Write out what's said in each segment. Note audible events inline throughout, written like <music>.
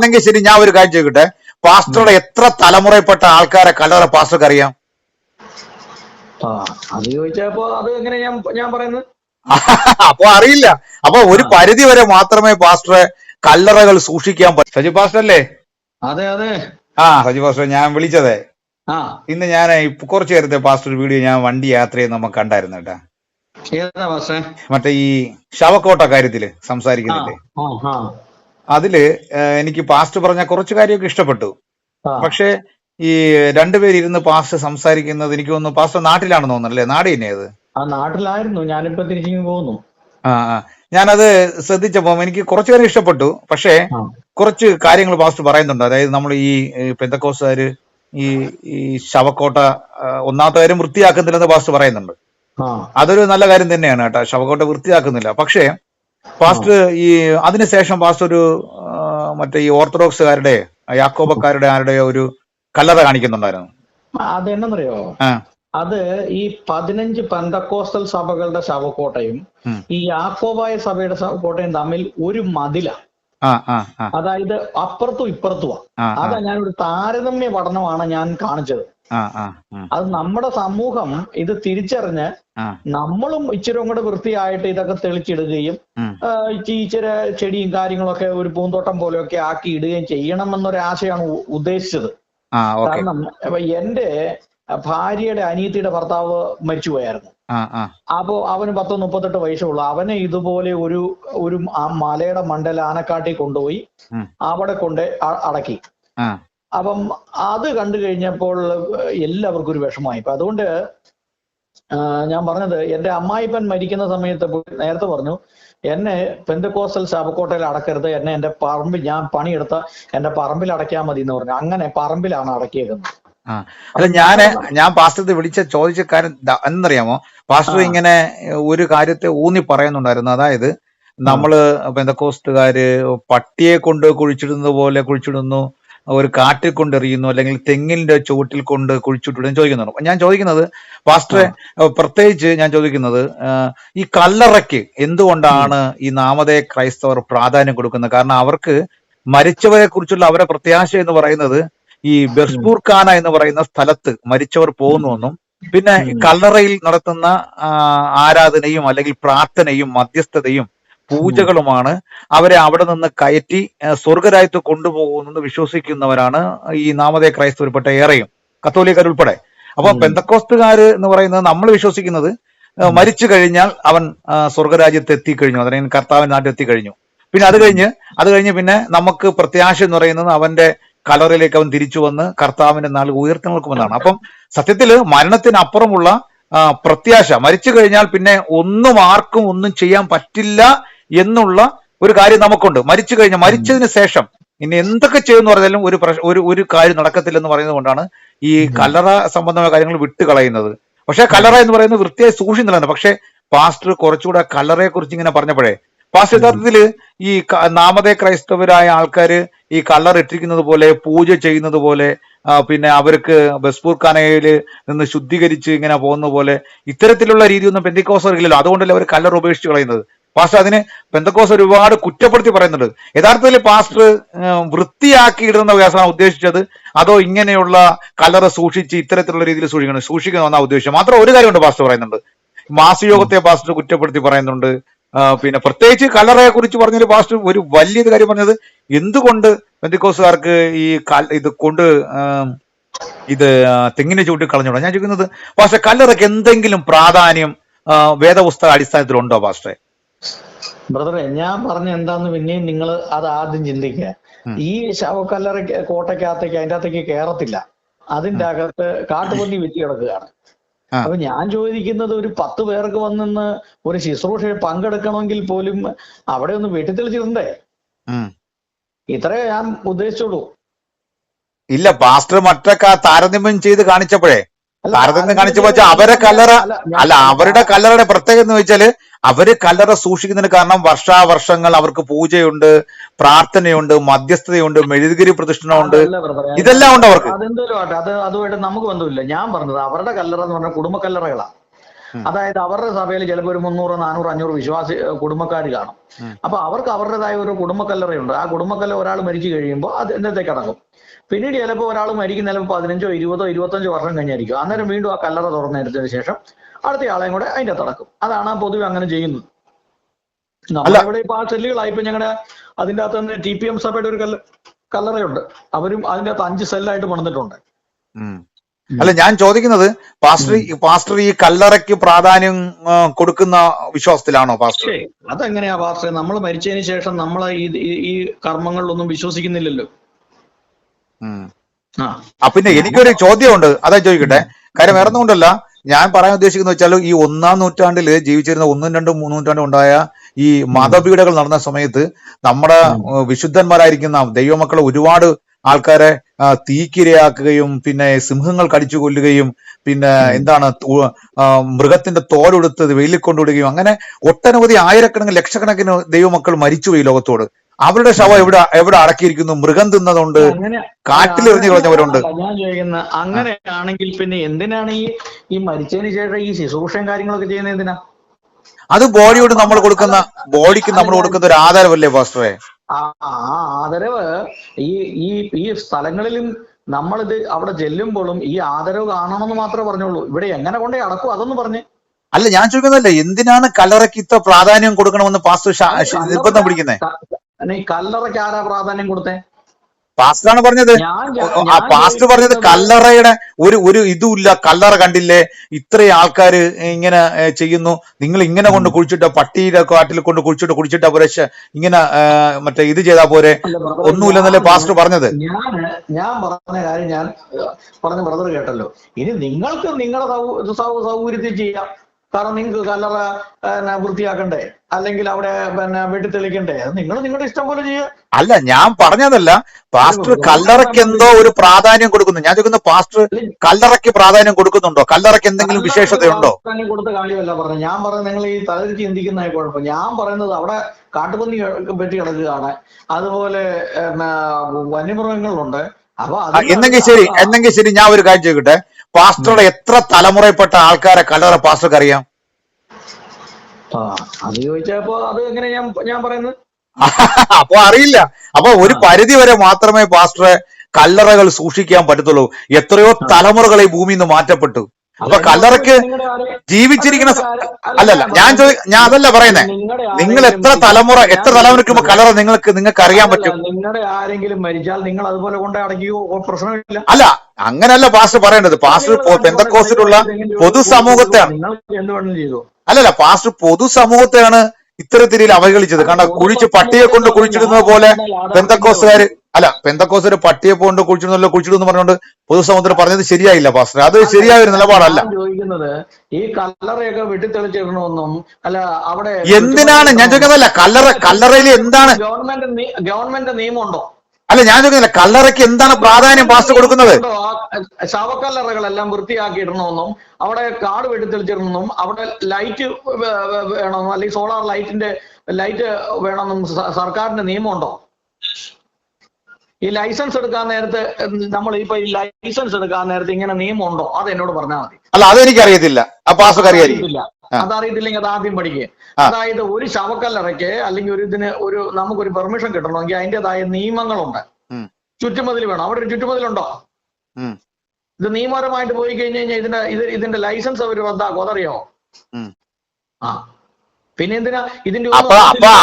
അന്നെങ്കിൽ ശരി ഞാൻ ഒരു കാര്യം ചോദിക്കട്ടെ? പാസ്റ്ററുടെ എത്ര തലമുറയിൽപ്പെട്ട ആൾക്കാരെ കല്ലറ പാസ്റ്റർക്ക് അറിയാം? ആ അത് ചോദിച്ചപ്പോ അത് എങ്ങനെ ഞാൻ ഞാൻ പറയുന്നത്? <laughs> അപ്പൊ അറിയില്ല. അപ്പൊ ഒരു പരിധി വരെ മാത്രമേ പാസ്റ്ററെ കല്ലറകൾ സൂക്ഷിക്കാൻ പറ്റൂ. സജി പാസ്റ്റർ അല്ലേ അതെ അതെ. ആ സജി പാസ്റ്റർ ഞാൻ വിളിച്ചതേ. ആ. ഇന്ന് ഞാൻ ഇപ്പൊ കുറച്ചു നേരത്തെ പാസ്റ്റർ വീഡിയോ ഞാൻ വണ്ടി യാത്ര ചെയ്ത് നമുക്ക് കണ്ടായിരുന്നു കേട്ടാ മറ്റേ ഈ ശവക്കോട്ട കാര്യത്തിൽ സംസാരിക്കുന്നില്ലേ? ആ ആ. അതിൽ എനിക്ക് പാസ്റ്റ് പറഞ്ഞ കുറച്ച് കാര്യമൊക്കെ ഇഷ്ടപ്പെട്ടു. പക്ഷെ ഈ രണ്ടുപേര് ഇരുന്ന് പാസ്റ്റർ സംസാരിക്കുന്നത് എനിക്ക് തോന്നുന്നു പാസ്റ്റർ നാട്ടിലാണെന്ന് തോന്നുന്നു അല്ലേ? നാട് തന്നെ അത്? ആ നാട്ടിലായിരുന്നു. ഞാനിപ്പോ തിരിച്ചു പോകുന്നു. ആ ആ. ഞാനത് ശ്രദ്ധിച്ചപ്പോ എനിക്ക് കുറച്ചു കാര്യം ഇഷ്ടപ്പെട്ടു. പക്ഷേ കുറച്ച് കാര്യങ്ങൾ പാസ്റ്റ് പറയുന്നുണ്ട്. അതായത് നമ്മൾ ഈ പെന്തക്കോസുകാര് ഈ ഈ ശവക്കോട്ട ഒന്നാമത്തെ കാര്യം വൃത്തിയാക്കുന്നില്ലെന്ന് പാസ്റ്റ് പറയുന്നുണ്ട്. അതൊരു നല്ല കാര്യം തന്നെയാണ് കേട്ടോ. ശവക്കോട്ട വൃത്തിയാക്കുന്നില്ല. പക്ഷേ പാസ്റ്റർ ഈ അതിനുശേഷം പാസ്റ്റർ ഒരു മറ്റേ ഈ ഓർത്തഡോക്സുകാരുടെ യാക്കോബക്കാരുടെ ആരുടെയോ ഒരു കല്ലറ കാണിക്കുന്നുണ്ടായിരുന്നു. അതെന്നറിയോ അത് ഈ പതിനഞ്ച് പന്തക്കോസ്റ്റൽ സഭകളുടെ ശവക്കോട്ടയും ഈ യാക്കോബായ സഭയുടെ ശവക്കോട്ടയും തമ്മിൽ ഒരു മതിലാണ് അതായത് അപ്പുറത്തും ഇപ്പുറത്തുമാ അതാ ഞാൻ ഒരു താരതമ്യ പഠനമാണ് ഞാൻ കാണിച്ചത്. അത് നമ്മുടെ സമൂഹം ഇത് തിരിച്ചറിഞ്ഞ് നമ്മളും ഇച്ചിരി കൂടെ വൃത്തിയായിട്ട് ഇതൊക്കെ തെളിച്ചിടുകയും ഇച്ചിരി ചെടിയും കാര്യങ്ങളൊക്കെ ഒരു പൂന്തോട്ടം പോലെയൊക്കെ ആക്കി ഇടുകയും ചെയ്യണം എന്നൊരു ആശയമാണ് ഉദ്ദേശിച്ചത് കാരണം എന്റെ ഭാര്യയുടെ അനിയത്തിയുടെ ഭർത്താവ് മരിച്ചുപോയായിരുന്നു. അപ്പോ അവന് പത്ത് മുപ്പത്തെട്ട് വയസ്സുള്ളൂ. അവനെ ഇതുപോലെ ഒരു ഒരു ആ മലയുടെ മണ്ടൽ ആനക്കാട്ടി കൊണ്ടുപോയി. അവിടെ കൊണ്ട് അടക്കി. അപ്പം അത് കണ്ടു കഴിഞ്ഞപ്പോൾ എല്ലാവർക്കും ഒരു വിഷമമായി. അപ്പൊ അതുകൊണ്ട് ഞാൻ പറഞ്ഞത് എന്റെ അമ്മായിപ്പൻ മരിക്കുന്ന സമയത്ത് നേരത്തെ പറഞ്ഞു എന്നെ പെന്തക്കോസ്റ്റൽ ശാപക്കോട്ടയിൽ അടക്കരുത് എന്നെ എന്റെ പറമ്പിൽ ഞാൻ പണിയെടുത്ത എന്റെ പറമ്പിൽ അടയ്ക്കാൻ മതി എന്ന് പറഞ്ഞു. അങ്ങനെ പറമ്പിലാണ് അടക്കിയേക്കുന്നത്. അല്ല ഞാൻ ഞാൻ പാസ്റ്റർ വിളിച്ച ചോദിച്ച കാര്യം എന്നറിയാമോ പാസ്റ്റർ ഇങ്ങനെ ഒരു കാര്യത്തെ ഊന്നി പറയുന്നുണ്ടായിരുന്നു. അതായത് നമ്മൾ പെന്തക്കോസ്റ്റുകാര് പട്ടിയെ കൊണ്ട് കുഴിച്ചിടുന്നത് പോലെ കുഴിച്ചിടുന്നു. ഒരു കാറ്റിൽ കൊണ്ടെറിയുന്നു അല്ലെങ്കിൽ തെങ്ങിന്റെ ചുവട്ടിൽ കൊണ്ട് കുഴിച്ചിട്ടു ചോദിക്കുന്നുണ്ട്. ഞാൻ ചോദിക്കുന്നത് പാസ്റ്ററെ പ്രത്യേകിച്ച് ഞാൻ ചോദിക്കുന്നത് ഈ കല്ലറയ്ക്ക് എന്തുകൊണ്ടാണ് ഈ നാമതേ ക്രൈസ്തവർ പ്രാധാന്യം കൊടുക്കുന്നത്? കാരണം അവർക്ക് മരിച്ചവരെ കുറിച്ചുള്ള അവരെ പ്രത്യാശ എന്ന് പറയുന്നത് ഈ ബർസ്പൂർ ഖാന എന്ന് പറയുന്ന സ്ഥലത്ത് മരിച്ചവർ പോകുന്നുവെന്നും പിന്നെ കല്ലറയിൽ നടത്തുന്ന ആരാധനയും അല്ലെങ്കിൽ പ്രാർത്ഥനയും മധ്യസ്ഥതയും പൂജകളുമാണ്. അവരെ അവിടെ നിന്ന് കയറ്റി സ്വർഗരായത്ത് കൊണ്ടുപോകുമെന്ന് വിശ്വസിക്കുന്നവരാണ് ഈ നാമതേ ക്രൈസ്തവർപ്പെട്ട ഏറെയും കത്തോലിക്കർ ഉൾപ്പെടെ അപ്പൊ. പെന്തക്കോസ്തുകാര് എന്ന് പറയുന്നത് നമ്മൾ വിശ്വസിക്കുന്നത് മരിച്ചു കഴിഞ്ഞാൽ അവൻ സ്വർഗരാജ്യത്ത് എത്തിക്കഴിഞ്ഞു അതായത് കർത്താവിൻ നാട്ടിൽ എത്തിക്കഴിഞ്ഞു. പിന്നെ അത് കഴിഞ്ഞ് അത് കഴിഞ്ഞ് പിന്നെ നമുക്ക് പ്രത്യാശ എന്ന് പറയുന്നത് അവന്റെ കലറിലേക്ക് അവൻ തിരിച്ചു വന്ന് കർത്താവിന്റെ നാൾ ഉയർത്തെടുക്കുമെന്നാണ് അപ്പം സത്യത്തിൽ മരണത്തിനപ്പുറമുള്ള പ്രത്യാശ മരിച്ചു കഴിഞ്ഞാൽ പിന്നെ ഒന്നും ആർക്കും ഒന്നും ചെയ്യാൻ പറ്റില്ല എന്നുള്ള ഒരു കാര്യം നമുക്കുണ്ട്. മരിച്ചു കഴിഞ്ഞാൽ മരിച്ചതിന് ശേഷം ഇനി എന്തൊക്കെ ചെയ്യുമെന്ന് പറഞ്ഞാലും ഒരു പ്രശ്ന ഒരു ഒരു കാര്യം നടക്കത്തില്ലെന്ന് പറയുന്നത് കൊണ്ടാണ് ഈ കലറ സംബന്ധമായ കാര്യങ്ങൾ വിട്ട് കളയുന്നത്. പക്ഷെ കലറ എന്ന് പറയുന്നത് വൃത്തിയായി സൂക്ഷിക്കുന്നില്ല പക്ഷെ പാസ്റ്റർ കുറച്ചുകൂടെ കലറയെ കുറിച്ച് ഇങ്ങനെ പറഞ്ഞപ്പോഴേ പാസ്റ്റർ യഥാർത്ഥത്തിൽ ഈ നാമതേ ക്രൈസ്തവരായ ആൾക്കാർ ഈ കളർ ഇട്ടിരിക്കുന്നത് പോലെ പൂജ ചെയ്യുന്നത് പോലെ പിന്നെ അവർക്ക് ബസ്പൂർ ഖാനയിൽ നിന്ന് ശുദ്ധീകരിച്ച് ഇങ്ങനെ പോകുന്ന പോലെ ഇത്തരത്തിലുള്ള രീതിയൊന്നും പെന്തിക്കോസർ ഇല്ലല്ലോ അതുകൊണ്ടല്ലേ അവർ കലർ ഉപേക്ഷിച്ച് കളയുന്നത്. പാസ്റ്റർ അതിന് പെന്തക്കോസ് ഒരുപാട് കുറ്റപ്പെടുത്തി പറയുന്നുണ്ട്. യഥാർത്ഥത്തിൽ പാസ്റ്റർ വൃത്തിയാക്കി ഇടുന്ന വ്യാസമാണ് ഉദ്ദേശിച്ചത്. അതോ ഇങ്ങനെയുള്ള കലറ് സൂക്ഷിച്ച് ഇത്തരത്തിലുള്ള രീതിയിൽ സൂക്ഷിക്കണം. സൂക്ഷിക്കണമെന്നാണ് ഉദ്ദേശിച്ചത് മാത്രം ഒരു കാര്യമുണ്ട് പാസ്റ്റർ പറയുന്നുണ്ട്. മാസയോഗത്തെ പാസ്റ്റർ കുറ്റപ്പെടുത്തി പറയുന്നുണ്ട്. പിന്നെ പ്രത്യേകിച്ച് കലറെ കുറിച്ച് പറഞ്ഞതിൽ പാസ്റ്റർ ഒരു വലിയൊരു കാര്യം പറഞ്ഞത് എന്തുകൊണ്ട് പെന്തക്കോസുകാർക്ക് ഈ ഇത് കൊണ്ട് ഇത് തെങ്ങിനെ ചൂട്ടി കളഞ്ഞോളാം ഞാൻ ചോദിക്കുന്നത് പാസ്റ്റർ കല്ലറയ്ക്ക് എന്തെങ്കിലും പ്രാധാന്യം വേദപുസ്തക അടിസ്ഥാനത്തിലുണ്ടോ പാസ്റ്ററെ? ബ്രദറെ ഞാൻ പറഞ്ഞ എന്താന്ന് പിന്നെയും നിങ്ങൾ അത് ആദ്യം ചിന്തിക്കുക. ഈ ശവക്കല്ലറ കോട്ടയ്ക്കകത്തേക്ക് അതിന്റെ അകത്തേക്ക് കയറത്തില്ല അതിന്റെ അകത്ത് കാട്ടുപൊന്നി <laughs> വെറ്റി കിടക്കുകയാണ്. അപ്പൊ ഞാൻ ചോദിക്കുന്നത് ഒരു പത്ത് പേർക്ക് വന്നിന്ന് ഒരു ശുശ്രൂഷയിൽ പങ്കെടുക്കണമെങ്കിൽ പോലും അവിടെ ഒന്ന് വെട്ടിത്തെളിച്ചിട്ടുണ്ടേ തെളിച്ചിട്ടുണ്ടേ ഇത്രേ ഞാൻ ഉദ്ദേശിച്ചോളൂ ഇല്ല പാസ്റ്റർ മറ്റൊക്കെ താരതമ്യം ചെയ്ത് കാണിച്ചപ്പോഴേ താരതമ്യം കാണിച്ചു വെച്ചാൽ അവരെ കല്ലറ അല്ല, അവരുടെ കല്ലറയുടെ പ്രത്യേകത എന്ന് വെച്ചാൽ അവർ കല്ലറ സൂക്ഷിക്കുന്നതിന് കാരണം വർഷാവർഷങ്ങൾ അവർക്ക് പൂജയുണ്ട് പ്രാർത്ഥനയുണ്ട് മധ്യസ്ഥതയുണ്ട് മെഴുകുതിരി പ്രതിഷ്ഠനമുണ്ട്. ഇതെല്ലാം ഉണ്ട് അവർക്ക്. അതെന്തോലും ആട്ടെ അത് അതുമായിട്ട് നമുക്ക് ബന്ധമില്ല. ഞാൻ പറഞ്ഞത് അവരുടെ കല്ലറ എന്ന് പറഞ്ഞാൽ കുടുംബ കല്ലറകളാണ് അതായത് അവരുടെ സഭയിൽ ചിലപ്പോൾ ഒരു മുന്നൂറ് നാനൂറ് അഞ്ഞൂറ് വിശ്വാസി കുടുംബക്കാർ കാണും. അപ്പൊ അവർക്ക് അവരുടേതായ ഒരു കുടുംബക്കല്ലറയുണ്ട് ആ കുടുംബക്കല്ല ഒരാൾ മരിച്ചു കഴിയുമ്പോൾ അത് എന്നത്തേക്ക് അടക്കും പിന്നീട് ചിലപ്പോൾ ഒരാൾ മരിക്കും ചിലപ്പോൾ പതിനഞ്ചോ ഇരുപതോ ഇരുപത്തഞ്ചോ വർഷം കഴിഞ്ഞായിരിക്കും. അന്നേരം വീണ്ടും ആ കല്ലറ തുറന്നെടുത്തതിന് ശേഷം അടുത്ത ആളെയും കൂടെ അതിന്റെ തുടക്കം അടക്കും. അതാണ് പൊതുവെ അങ്ങനെ ചെയ്യുന്നത്. നമ്മളിവിടെ ഇപ്പൊ ആ സെല്ലുകളായി ഇപ്പൊ ഞങ്ങളുടെ അതിന്റെ അകത്ത് തന്നെ ടി പി എം സഭയുടെ ഒരു കല്ല കല്ലറയുണ്ട്. അവരും അതിന്റെ അകത്ത് അഞ്ച് സെല്ലായിട്ട് പണിതിട്ടുണ്ട്. അല്ല ഞാൻ ചോദിക്കുന്നത് പാസ്റ്റർ പാസ്റ്റർ ഈ കല്ലറയ്ക്ക് പ്രാധാന്യം കൊടുക്കുന്ന വിശ്വാസത്തിലാണോ പാസ്റ്റർ? അതെങ്ങനെയാ പാസ്റ്റർ നമ്മൾ മരിച്ചതിന് ശേഷം നമ്മൾ ഈ ഈ- കർമ്മങ്ങളിലൊന്നും വിശ്വസിക്കുന്നില്ലല്ലോ. ആ. പിന്നെ എനിക്കൊരു ചോദ്യമുണ്ട്. അതാ ചോദിക്കട്ടെ. കാര്യം വേറെ ഒന്നുകൊണ്ടല്ല ഞാൻ പറയാൻ ഉദ്ദേശിക്കുന്നത് വെച്ചാൽ ഈ ഒന്നാം നൂറ്റാണ്ടിൽ ജീവിച്ചിരുന്ന ഒന്നും രണ്ടും മൂന്നും നൂറ്റാണ്ടും ഉണ്ടായ ഈ മതപീഠകൾ നടന്ന സമയത്ത് നമ്മുടെ വിശുദ്ധന്മാരായിരിക്കുന്ന ദൈവമക്കളെ ഒരുപാട് ആൾക്കാരെ തീക്കിരയാക്കുകയും പിന്നെ സിംഹങ്ങൾ കടിച്ചു കൊല്ലുകയും പിന്നെ എന്താണ് മൃഗത്തിന്റെ തോലെടുത്ത് വെയിലിൽ കൊണ്ടുവിടുകയും അങ്ങനെ ഒട്ടനവധി ആയിരക്കണക്കിന് ലക്ഷക്കണക്കിന് ദൈവമക്കൾ മരിച്ചുപോയി ലോകത്തോട്. അവരുടെ ശവം എവിടെ എവിടെ അടക്കിയിരിക്കുന്നു? മൃഗം തിന്നതുണ്ട്. എറിഞ്ഞു കളഞ്ഞവരുണ്ട്. ഞാൻ ചോദിക്കുന്ന അങ്ങനെയാണെങ്കിൽ പിന്നെ എന്തിനാണ് ഈ ഈ മരിച്ചതിന് ശേഷം ഈ ശുശ്രൂഷയും കാര്യങ്ങളൊക്കെ ചെയ്യുന്നത് എന്തിനാ? അത് ബോഡിയോട് നമ്മൾ കൊടുക്കുന്ന ബോഡിക്ക് നമ്മൾ കൊടുക്കുന്ന ഒരു ആധാരമല്ലേ ഫാസ്റ്ററെ? ആ ആദരവ് ഈ ഈ ഈ സ്ഥലങ്ങളിലും നമ്മളിത് അവിടെ ചെല്ലുമ്പോഴും ഈ ആദരവ് കാണണമെന്ന് മാത്രമേ പറഞ്ഞുള്ളൂ. ഇവിടെ എങ്ങനെ കൊണ്ടേ അടക്കും? അതൊന്നും പറഞ്ഞ്. അല്ല ഞാൻ ചോദിക്കുന്നതല്ലേ എന്തിനാണ് കലറയ്ക്ക് ഇത്ര പ്രാധാന്യം കൊടുക്കണമെന്ന് പാസ്റ്റർ നിർബന്ധം പിടിക്കുന്നത് ഈ കല്ലറയ്ക്ക് ആരാ പ്രാധാന്യം കൊടുത്തേ? പാസ്റ്ററാണ് പറഞ്ഞത്. ആ പാസ്റ്റർ പറഞ്ഞത് കല്ലറയുടെ ഒരു ഒരു ഇതുമില്ല. കല്ലറ കണ്ടില്ലേ? ഇത്രയും ആൾക്കാര് ഇങ്ങനെ ചെയ്യുന്നു. നിങ്ങൾ ഇങ്ങനെ കൊണ്ട് കുഴിച്ചിട്ട് പട്ടിയുടെ കാട്ടിൽ കൊണ്ട് കുഴിച്ചിട്ട് കുഴിച്ചിട്ടാ പുരശ് ഇങ്ങനെ മറ്റേ ഇത് ചെയ്താ പോരെ? ഒന്നുമില്ലെന്നല്ലേ പാസ്റ്റർ പറഞ്ഞത്? ഞാൻ ഞാൻ പറഞ്ഞ കാര്യം ഞാൻ പറഞ്ഞ ബ്രദർ കേട്ടല്ലോ. ഇനി നിങ്ങൾക്ക് നിങ്ങളുടെ സൗകര്യത്തിൽ ചെയ്യാം. കാരണം നിങ്ങൾക്ക് കല്ലറ പിന്നെ വൃത്തിയാക്കണ്ടേ? അല്ലെങ്കിൽ അവിടെ പിന്നെ വെട്ടിത്തെളിക്കണ്ടേ? അത് നിങ്ങൾ നിങ്ങളുടെ ഇഷ്ടം പോലെ ചെയ്യുക. അല്ല ഞാൻ പറഞ്ഞതല്ല. പാസ്റ്റർ കല്ലറയ്ക്ക് എന്തോ ഒരു പ്രാധാന്യം കൊടുക്കുന്നു. ഞാൻ ചോദിക്കുന്ന പാസ്റ്റർ കല്ലറയ്ക്ക് പ്രാധാന്യം കൊടുക്കുന്നുണ്ടോ? കല്ലറയ്ക്ക് എന്തെങ്കിലും വിശേഷതയുണ്ടോ? പ്രാധാന്യം കൊടുത്ത കാര്യമല്ല പറഞ്ഞത്. ഞാൻ പറഞ്ഞത് നിങ്ങൾ ഈ തലതിരി ചിന്തിക്കുന്ന കുഴപ്പം. ഞാൻ പറയുന്നത് അവിടെ കാട്ടുപന്നി പറ്റി കിടക്കുകയാണ്. അതുപോലെ വന്യമൃഗങ്ങളുണ്ട്. എന്നെങ്കിൽ ശരി എന്നെങ്കിൽ ശരി ഞാൻ ഒരു കാര്യം ചോദിക്കട്ടെ? പാസ്റ്ററുടെ എത്ര തലമുറയിൽപ്പെട്ട ആൾക്കാരെ കല്ലറ പാസ്റ്റർക്ക് അറിയാം? അത് ചോദിച്ചപ്പോ അത് എങ്ങനെ ഞാൻ ഞാൻ പറയുന്നത്? <laughs> അപ്പൊ അറിയില്ല. അപ്പൊ ഒരു പരിധി വരെ മാത്രമേ പാസ്റ്ററെ കല്ലറകൾ സൂക്ഷിക്കാൻ പറ്റത്തുള്ളൂ. എത്രയോ തലമുറകൾ ഈ ഭൂമിയിൽ നിന്ന് മാറ്റപ്പെട്ടു. അപ്പൊ കല്ലറക്ക് ജീവിച്ചിരിക്കുന്ന അല്ലല്ല ഞാൻ ചോദി ഞാൻ അതല്ല പറയുന്നേ. നിങ്ങൾ എത്ര തലമുറ എത്ര തലമുറയ്ക്ക് കലറ കല്ലറ നിങ്ങൾക്ക് നിങ്ങൾക്ക് അറിയാൻ പറ്റും. നിങ്ങളുടെ ആരെങ്കിലും മരിച്ചാൽ നിങ്ങൾ അതുപോലെ കൊണ്ട് അടയ്ക്കുകയോ പ്രശ്നമില്ല. അല്ല അങ്ങനല്ല പാസ്റ്റർ പറയേണ്ടത്. പാസ്റ്റർ പെന്തക്കോസിലുള്ള പൊതുസമൂഹത്തെയാണ്. അല്ലല്ല പാസ്റ്റർ പൊതുസമൂഹത്തെയാണ് ഇത്തരത്തിൽ അവഹേളിച്ചത് കാരണം കുഴിച്ച് പട്ടിയെ കൊണ്ട് കുഴിച്ചിടുന്നത് പോലെ പെന്തക്കോസുകാർ അല്ല പെന്തക്കോസുകാര് പട്ടിയെ കൊണ്ട് കുഴിച്ചിടുന്നല്ലോ കുഴിച്ചിടുന്നു പറഞ്ഞുകൊണ്ട് പൊതുസമൂഹത്തിൽ പറഞ്ഞത് ശരിയായില്ല പാസ്റ്റർ അത് ശരിയായ ഒരു നിലപാടല്ല. ചോദിക്കുന്നത് ഈ കല്ലറയൊക്കെ വെട്ടിത്തെളിച്ചിടണമെന്നും അല്ല അവിടെ എന്തിനാണ്? ഞാൻ ചോദിക്കുന്നതല്ല കല്ലറ കല്ലറയിൽ എന്താണ്? ഗവൺമെന്റ് ഗവൺമെന്റ് നിയമമുണ്ടോ? അല്ല ഞാൻ ചോദിക്കുന്നില്ല കല്ലറയ്ക്ക് എന്താണ് പ്രാധാന്യം പാസ്റ്റ് കൊടുക്കുന്നത്? ശവക്കല്ലറകളെല്ലാം വൃത്തിയാക്കിയിടണമെന്നും അവിടെ കാട് വെട്ടിത്തെളിച്ചിടണമെന്നും അവിടെ ലൈറ്റ് വേണമെന്നും അല്ലെങ്കിൽ സോളാർ ലൈറ്റിന്റെ ലൈറ്റ് വേണമെന്നും സർക്കാരിന്റെ നിയമമുണ്ടോ? ഈ ലൈസൻസ് എടുക്കാൻ നേരത്ത് നമ്മൾ ഇപ്പൊ ഈ ലൈസൻസ് എടുക്കാൻ നേരത്തെ ഇങ്ങനെ നിയമം ഉണ്ടോ? അത് എന്നോട് പറഞ്ഞാൽ മതി. അല്ല അതെനിക്കറിയത്തില്ല അറിയത്തില്ല. അതറിയത്തില്ലെങ്കിൽ അത് ആദ്യം പഠിക്കുക. അതായത് ഒരു ശവക്കല്ലറയ്ക്ക് അല്ലെങ്കിൽ ഒരു ഇതിന് ഒരു നമുക്കൊരു പെർമിഷൻ കിട്ടണമെങ്കിൽ അതിന്റെതായ നിയമങ്ങളുണ്ട്. ചുറ്റുമതിൽ വേണം. അവിടെ ഒരു ചുറ്റുമതിലുണ്ടോ? ഉണ്ടോ ഇത് നിയമപരമായിട്ട് പോയി കഴിഞ്ഞു കഴിഞ്ഞാൽ ഇതിന്റെ ഇത് ഇതിന്റെ ലൈസൻസ് അവർ റദ്ദാക്കും. അതറിയോ? ആ. പിന്നെ എന്തിനാ? ഇതിന്റെ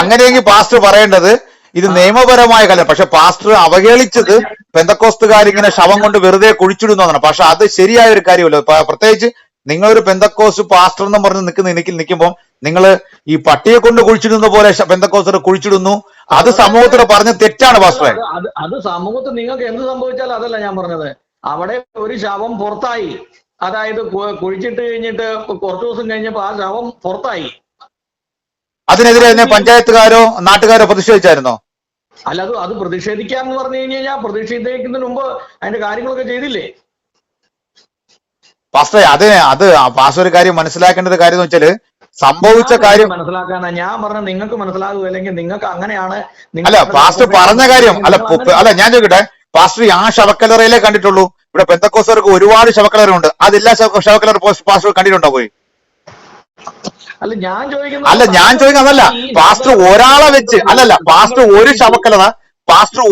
അങ്ങനെയെങ്കിൽ പാസ്റ്റർ പറയേണ്ടത് ഇത് നിയമപരമായ കല പക്ഷെ പാസ്റ്റർ അവഹേളിച്ചത് പെന്തക്കോസ്തുകാരിങ്ങനെ ശവം കൊണ്ട് വെറുതെ കുഴിച്ചിടുന്നതാണ് പക്ഷെ അത് ശരിയായ ഒരു കാര്യമല്ല പ്രത്യേകിച്ച് നിങ്ങളൊരു പെന്തക്കോസ് പാസ്റ്റർ എന്ന് പറഞ്ഞ് നിൽക്കുന്ന എനിക്ക് നിൽക്കുമ്പോൾ നിങ്ങൾ ഈ പട്ടിയെ കൊണ്ട് കുഴിച്ചിടുന്ന പോലെ പെന്തക്കോസ്തർ കുഴിച്ചിടുന്നു. അത് സമൂഹത്തിന് പറഞ്ഞ തെറ്റാണ് പാസ്റ്ററെ. അത് അത് സമൂഹത്തിൽ നിങ്ങൾക്ക് എന്ത് സംഭവിച്ചാലും അതല്ല ഞാൻ പറഞ്ഞത്. അവിടെ ഒരു ശവം പുറത്തായി. അതായത് കുഴിച്ചിട്ട് കഴിഞ്ഞിട്ട് കുറച്ചു ദിവസം കഴിഞ്ഞപ്പോ ആ ശവം പുറത്തായി. അതിനെതിരെ തന്നെ പഞ്ചായത്തുകാരോ നാട്ടുകാരോ പ്രതിഷേധിച്ചായിരുന്നോ? അല്ല അത് അത് പ്രതിഷേധിക്കാന്ന് പറഞ്ഞു കഴിഞ്ഞ് കഴിഞ്ഞാൽ പ്രതിഷേധിക്കുന്നതിന് മുമ്പ് അതിന്റെ കാര്യങ്ങളൊക്കെ ചെയ്തില്ലേ? പാസ്റ്റർ അത് അത് പാസ്റ്റർ ഒരു കാര്യം മനസ്സിലാക്കേണ്ട ഒരു കാര്യം എന്ന് വെച്ചാൽ സംഭവിച്ച കാര്യം മനസ്സിലാക്കാനാ ഞാൻ പറഞ്ഞ നിങ്ങൾക്ക് മനസ്സിലാകൂ അല്ലെങ്കിൽ നിങ്ങൾക്ക് അങ്ങനെയാണ് അല്ല പാസ്റ്റർ പറഞ്ഞ കാര്യം അല്ല അല്ല ഞാൻ ചോദിക്കട്ടെ പാസ്റ്റർ ആ ശവക്കലറയിലേ കണ്ടിട്ടുള്ളൂ ഇവിടെ പെന്തക്കോസർക്ക് ഒരുപാട് ശവക്കലറുണ്ട് അതെല്ലാ ശവ- ശവക്കലർ പോസ്റ്റ് പാസ്റ്റർ കണ്ടിട്ടുണ്ടോ പോയി? അല്ല ഞാൻ ചോദിക്കുന്നത് അല്ല ഞാൻ ചോദിക്കുന്നത് അതല്ല. പാസ്റ്റർ ഒരാളെ വെച്ച് അല്ലല്ല പാസ്റ്റർ ഒരു ശവക്കലത. പാസ്റ്റർ